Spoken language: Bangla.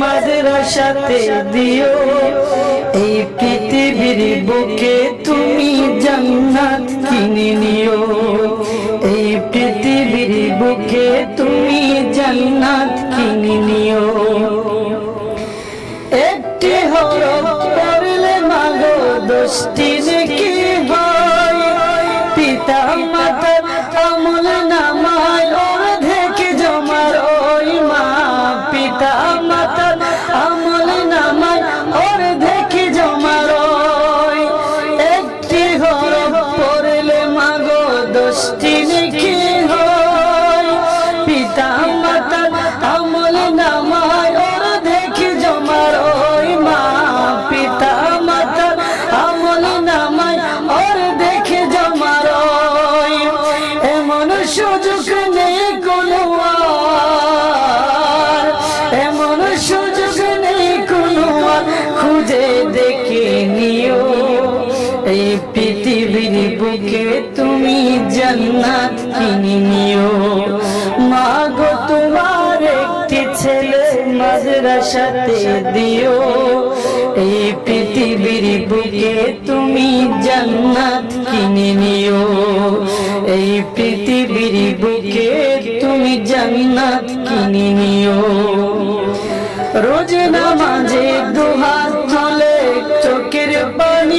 মাদ্রাসাতে দিও। এই পৃথিবীর বুকে তুমি জান্নাত কিনে নিও। এই পৃথিবীর বুকে তুমি জান্নাত কিনে নিও। একটি হরফ পড়লে মাগো দোষটি কি হয়? পিতা দোষটি কি হয়। পিতা মাতার আমল নামায়, অর্ধেক জমার ওই মা, পিতা মাতার আমল নামায়, অর্ধেক জমার এমন সুযোগ নেই কোনো এমন সুযোগ নেই কোনো খুঁজে দেখে নিও এই পৃথিবীর বুকে তুমি জান্নাত কিনে নিও। মা গো তোমার একটি ছেলে মাদ্রাসাতে দিও। এই পৃথিবীর বুকে তুমি জান্নাত কিনে নিও। এই পৃথিবীর বুকে তুমি জান্নাত কিনে নিও। রোজ নামাজে দুহাত তুলে চোখের পানি